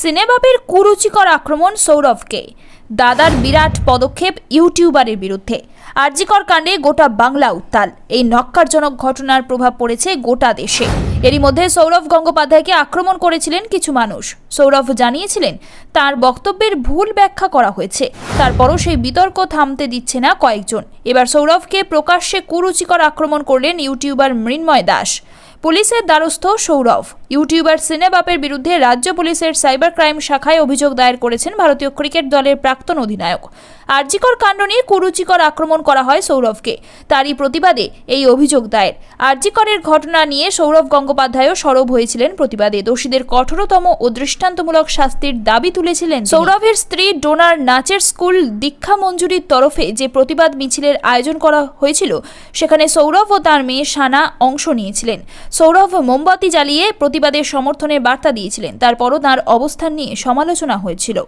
সিনেবাবের কুরুচিকর আক্রমণ সৌরভকে। দাদার বিরাট পদক্ষেপ ইউটিউবারের বিরুদ্ধে। আরজিকর কাণ্ডে গোটা বাংলা উত্তাল। এই নক্কারজনক ঘটনার প্রভাব পড়েছে গোটা দেশে। এরই মধ্যে সৌরভ গঙ্গোপাধ্যায়কে আক্রমণ করেছিলেন কিছু মানুষ। সৌরভ জানিয়েছিলেন, তার বক্তব্যের ভুল ব্যাখ্যা করা হয়েছে। তারপরও সেই বিতর্ক থামতে দিচ্ছে না কয়েকজন। এবার সৌরভকে প্রকাশ্যে কুরুচিকর আক্রমণ করলেন ইউটিউবার মৃন্ময় দাস। পুলিশের দ্বারস্থ সৌরভ। ইউটিউবার সিনেবাপের বিরুদ্ধে রাজ্য পুলিশের সাইবার ক্রাইম শাখায় অভিযোগ দায়ের করেছেন ভারতীয় ক্রিকেট দলের প্রাক্তন অধিনায়ক। আরজিকর কাণ্ড নিয়ে কুরুচিকর আক্রমণ করা হয় সৌরভকে। তারই প্রতিবাদে এই অভিযোগ দায়ের। আরজিকরের ঘটনা নিয়ে সৌরভ গঙ্গোপাধ্যায়ও সরব হয়েছিলেন প্রতিবাদে। দোষীদের কঠোরতম ও দৃষ্টান্তমূলক শাস্তির দাবি তুলেছিলেন সৌরভের স্ত্রী ডোনার নাচের স্কুল দীক্ষা মঞ্জুরির তরফে যে প্রতিবাদ মিছিলের আয়োজন করা হয়েছিল, সেখানে সৌরভ ও তার মেয়ে সানা অংশ নিয়েছিলেন। সৌরভ মোমবাতি জ্বালিয়ে প্রতিবাদের সমর্থনের বার্তা দিয়েছিলেন। তারপরও তার অবস্থান নিয়ে সমালোচনা হয়েছিল।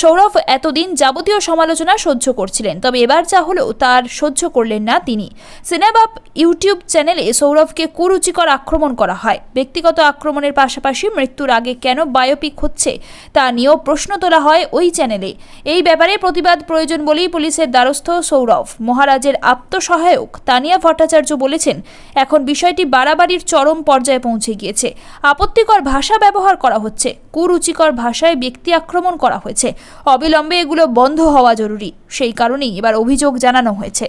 সৌরভ এতদিন যাবতীয় সমালোচনা সহ্য করছিলেন, তবে এবার যা হলো তার সহ্য করলেন না তিনি। সিনেবাপ ইউটিউব চ্যানেলে সৌরভকে কুরুচিকর আক্রমণ করা হয়। ব্যক্তিগত আক্রমণের পাশাপাশি মৃত্যুর আগে কেন বায়োপিক হচ্ছে তা নিয়েও প্রশ্ন তোলা হয় ওই চ্যানেলে। এই ব্যাপারে প্রতিবাদ প্রয়োজন বলেই পুলিশের দ্বারস্থ সৌরভ। মহারাজের আত্মসহায়ক তানিয়া ভট্টাচার্য বলেছেন, এখন বিষয়টি বাড়াবাড়ির চরম পর্যায়ে পৌঁছে গিয়েছে। আপত্তিকর ভাষা ব্যবহার করা হচ্ছে, কুরুচিকর ভাষায় ব্যক্তি আক্রমণ করা হয়েছে। অবিলম্বে এগুলো বন্ধ হওয়া জরুরি। সেই কারণেই এবার অভিযোগ জানানো হয়েছে।